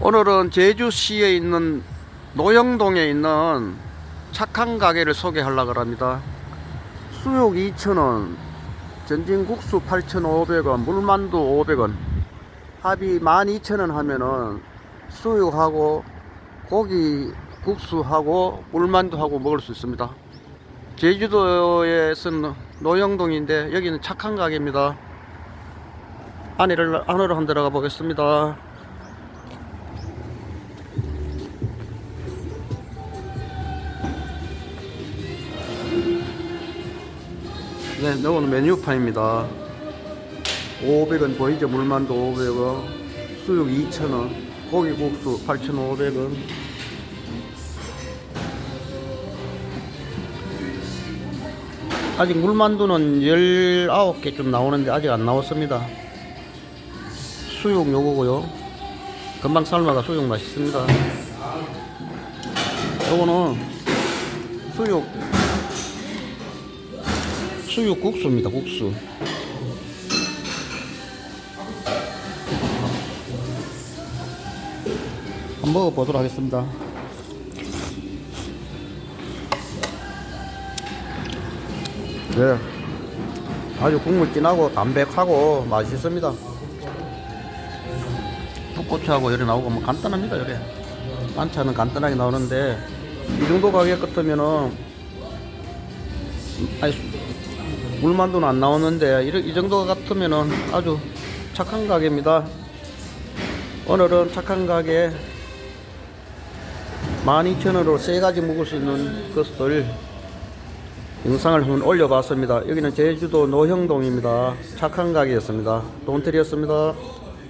오늘은 제주시에 있는 노영동에 있는 착한 가게를 소개하려고 합니다. 수육 2,000원, 전진국수 8,500원, 물만두 500원. 합이 12,000원 하면은 수육하고 고기 국수하고 물만두하고 먹을 수 있습니다. 제주도에서는 노영동인데 여기는 착한 가게입니다. 안으로 한번 들어가 보겠습니다. 네, 이거는 메뉴판입니다. 500원 보이죠? 물만두 500원, 수육 2,000원, 고기국수 8,500원. 아직 물만두는 19개 좀 나오는데 아직 안 나왔습니다. 수육 요거고요. 금방 삶아가 수육 맛있습니다. 요거는 수육 수육 국수입니다. 국수. 한번 먹어보도록 하겠습니다. 네. 아주 국물 진하고 담백하고 맛있습니다. 풋고추하고 이렇게 나오고 뭐 간단합니다. 이렇게 반찬은 간단하게 나오는데 이 정도 가격 같으면은 아니 물만두는 안 나오는데 이, 이 정도 같으면은 아주 착한 가게입니다. 오늘은 착한 가게 12,000원으로 세 가지 먹을 수 있는 것을 영상을 한번 올려봤습니다. 여기는 제주도 노형동입니다. 착한 가게였습니다. 돈트리였습니다.